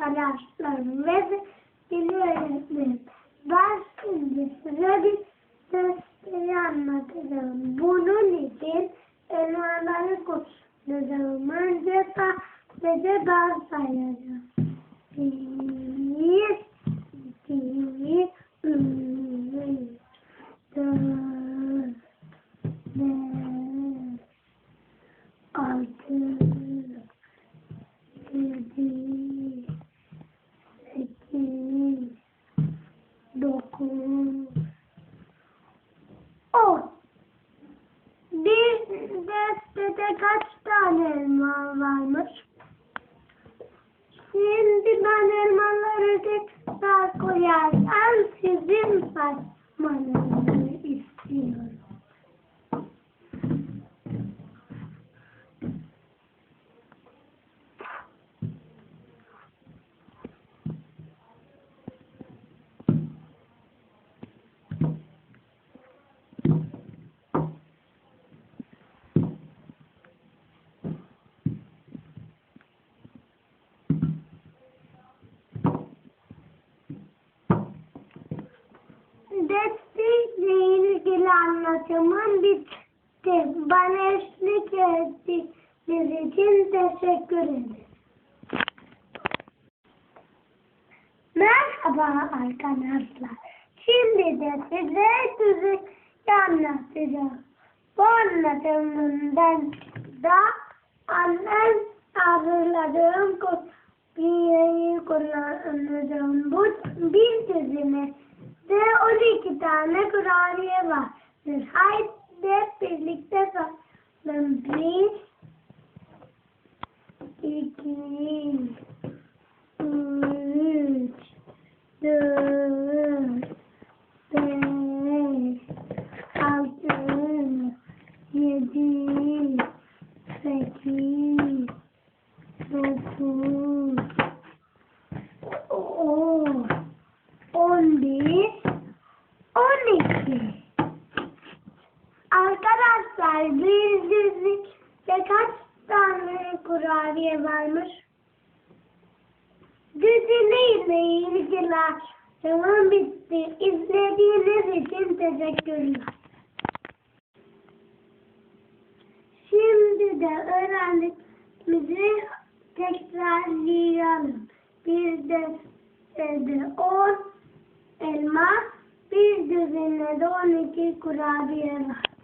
Arkadaşlarım ve sevgili öğretmenim. Ben şimdi size bir gösteri anlatacağım. Bunun için elmaları koşturacağım. Önce sadece ben sayacağım. Bir, iki, üç, dört, beş, altı, yedi, sekiz, dokuz, on. Bir destede kaç tane elma varmış? Şimdi ben elmaları tekrar koyarsam sizin saymanızı istiyorum. Destekle ilgili anlatımım bitti. Bana eşlik ettiğiniz için teşekkür ederim. Merhaba arkadaşlar. Şimdi de size düzük anlatacağım. Bu anlatımından da annem hazırladığım kopyayı kullanacağım. Bu bir dizime ve 12 tane kurabiye var. Haydi hep birlikte sayalım. Bir, iki, üç, dört, beş, altı, yedi, sekiz, dokuz, on, on bir, on iki. Arkadaşlar bir dizlikte kaç tane kurabiye varmış? Diziyle ilgili açılım bitti. İzlediğiniz için teşekkürler. Şimdi de öğrendiklerimizi tekrarlayalım. Bir destede 10 elma, bir düzinle de 12 kurabiye var.